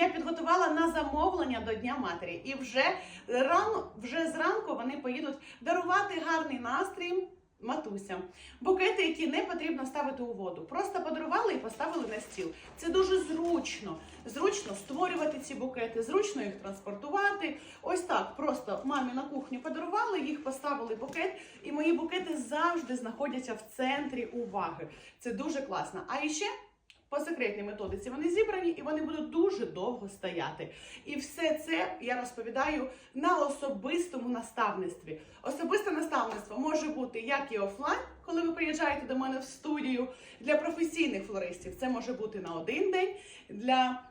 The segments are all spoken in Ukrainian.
я підготувала на замовлення до Дня матері. І вже рано, вже зранку вони поїдуть дарувати гарний настрій. Матусям. Букети, які не потрібно ставити у воду. Просто подарували і поставили на стіл. Це дуже зручно. Зручно створювати ці букети, зручно їх транспортувати. Ось так, просто мамі на кухню подарували, їх поставили букет, і мої букети завжди знаходяться в центрі уваги. Це дуже класно. А іще по секретній методиці вони зібрані і вони будуть дуже довго стояти. І все це я розповідаю на особистому наставництві. Особисте наставництво може бути як і офлайн, коли ви приїжджаєте до мене в студію. Для професійних флористів це може бути на один день. Для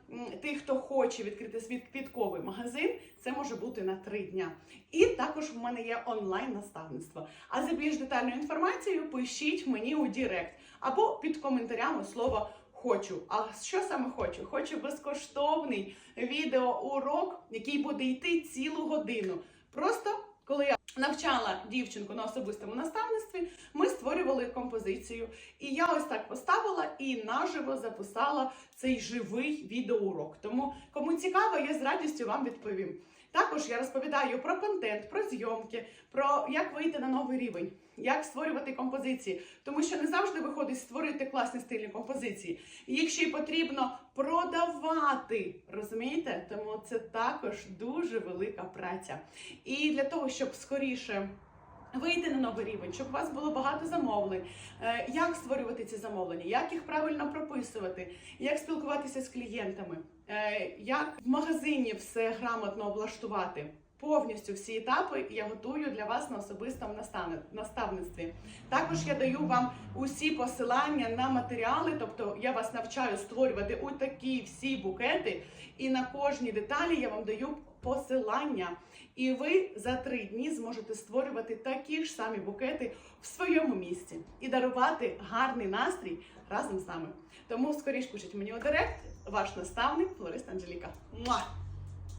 тих, хто хоче відкрити свій квітковий магазин, це може бути на три дня. І також в мене є онлайн наставництво. А за більш детальною інформацією пишіть мені у Дірект або під коментарями слово хочу. А що саме хочу? Хочу безкоштовний відеоурок, який буде йти цілу годину. Просто коли я навчала дівчинку на особистому наставництві, ми створювали композицію. І я ось так поставила і наживо записала цей живий відеоурок. Тому кому цікаво, я з радістю вам відповім. Також я розповідаю про контент, про зйомки, про як вийти на новий рівень, як створювати композиції, тому що не завжди виходить створити класні стильні композиції. Їх ще й потрібно продавати. Розумієте? Тому це також дуже велика праця. І для того, щоб скоріше. Вийти на новий рівень, щоб у вас було багато замовлень, е, як створювати ці замовлення, як їх правильно прописувати, як спілкуватися з клієнтами, е, як в магазині все грамотно облаштувати. Повністю всі етапи я готую для вас на особистому наставництві. Також я даю вам усі посилання на матеріали, тобто я вас навчаю створювати у такі всі букети, і на кожній деталі я вам даю посилання. І ви за три дні зможете створювати такі ж самі букети в своєму місці і дарувати гарний настрій разом з нами. Тому скоріш пишіть мені у директ, ваш наставник Флориста Анжеліка. Муа!